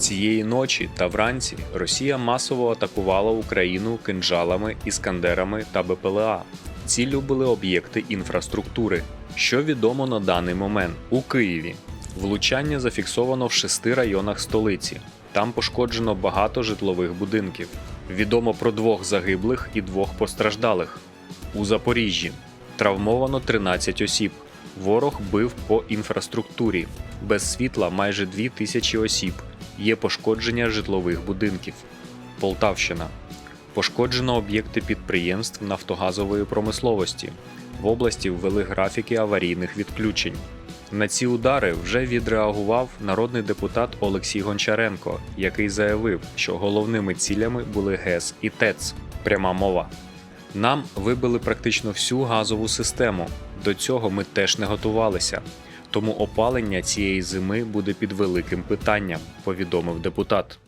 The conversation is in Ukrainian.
Цієї ночі та вранці Росія масово атакувала Україну кинджалами, іскандерами та БПЛА. Ціллю були об'єкти інфраструктури. Що відомо на даний момент у Києві. Влучання зафіксовано в шести районах столиці. Там пошкоджено багато житлових будинків. Відомо про двох загиблих і двох постраждалих. У Запоріжжі травмовано 13 осіб. Ворог бив по інфраструктурі. Без світла майже 2 тисячі осіб. Є пошкодження житлових будинків. Полтавщина. Пошкоджено об'єкти підприємств нафтогазової промисловості. В області ввели графіки аварійних відключень. На ці удари вже відреагував народний депутат Олексій Гончаренко, який заявив, що головними цілями були ГЕС і ТЕЦ. Пряма мова. Нам вибили практично всю газову систему. До цього ми теж не готувалися. Тому опалення цієї зими буде під великим питанням, повідомив депутат.